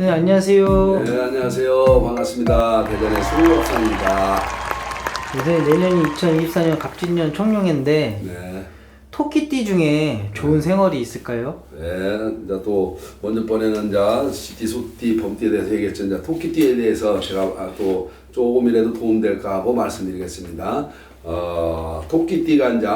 안녕하세요. 네, 안녕하세요. 반갑습니다. 대전의 수업사입니다. 이제 내년이 2024년 갑진년 청룡인데 네. 토끼띠 중에 좋은 생활이 있을까요? 네, 이제 또 먼저 번에는 이제 시티, 소띠, 범띠에 대해서 얘기했죠. 이제 토끼띠에 대해서 제가 아, 또 조금이라도 도움될까 하고 말씀드리겠습니다. 어, 토끼띠가 이제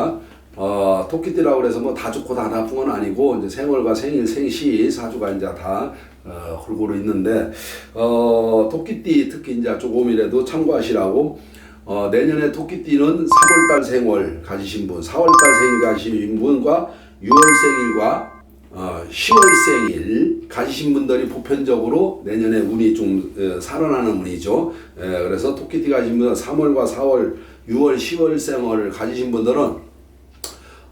어, 토끼띠라고 그래서 뭐 다 좋고 다 나쁜 건 아니고 이제 생월과 생일, 생시 사주가 이제 다 어, 골고루 있는데 어, 토끼띠 특히 이제 조금이라도 참고하시라고 어, 내년에 토끼띠는 3월달 생월 가지신 분, 4월달 생일 가지신 분과 6월 생일과 어, 10월 생일 가지신 분들이 보편적으로 내년에 운이 좀 어, 살아나는 운이죠. 에, 그래서 토끼띠 가진 분은 3월과 4월, 6월, 10월 생월을 가지신 분들은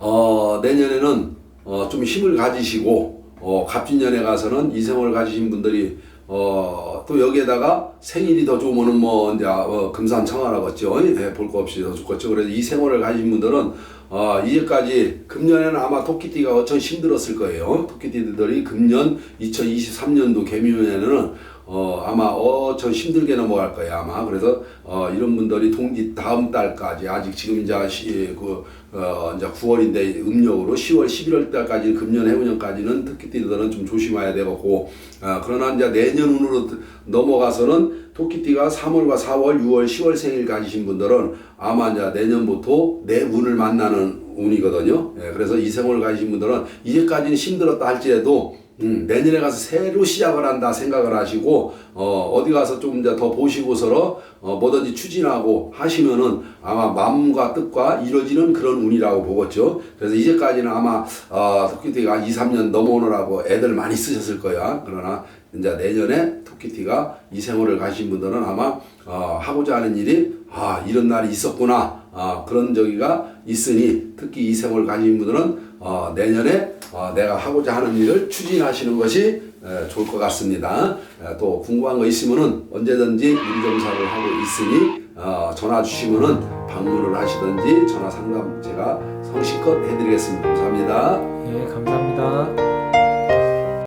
어, 내년에는 어, 좀 힘을 가지시고 어, 갑진년에 가서는 이생을 가지신 분들이 어, 또 여기에다가 생일이 더 좋으면은 뭐 이제 어, 금산 청하라겠죠. 예, 볼거 없이 더 좋겠죠. 그래서 이 생활을 가진 분들은 어, 이제까지 금년에는 아마 토끼띠가 엄청 힘들었을 거예요. 토끼띠들이 금년 2023년도 개미년에는 어, 아마 어천 힘들게 넘어갈 거예요 아마 그래서 어, 이런 분들이 동기 다음 달까지 아직 지금 이제 시, 그 어, 이제 9월인데 음력으로 10월 11월 달까지 금년 해운년까지는 토끼띠들은 좀 조심해야 되고 어, 그러나 이제 내년운으로 넘어가서는 토끼띠가 3월과 4월, 6월, 10월 생일 가지신 분들은 아마 이제 내년부터 내 운을 만나는 운이거든요. 예, 그래서 이 생을 가지신 분들은 이제까지는 힘들었다 할지라도 음, 내년에 가서 새로 시작을 한다 생각을 하시고 어, 어디 가서 좀 이제 더 보시고서로 어, 뭐든지 추진하고 하시면은 아마 마음과 뜻과 이루어지는 그런 운이라고 보겠죠. 그래서 이제까지는 아마 어, 토끼띠가 2, 3년 넘어오느라고 애들 많이 쓰셨을 거야. 그러나 이제 내년에 토끼띠가 이 생활을 가신 분들은 아마 어, 하고자 하는 일이 아 이런 날이 있었구나 아, 그런 저기가 있으니 특히 이 생활을 가진 분들은 어, 내년에 어, 내가 하고자 하는 일을 추진하시는 것이 에, 좋을 것 같습니다. 에, 또 궁금한 거 있으면은 언제든지 문점사를 하고 있으니 어, 전화 주시면은 방문을 하시든지 전화 상담 제가 성실껏 해드리겠습니다. 감사합니다. 네, 감사합니다.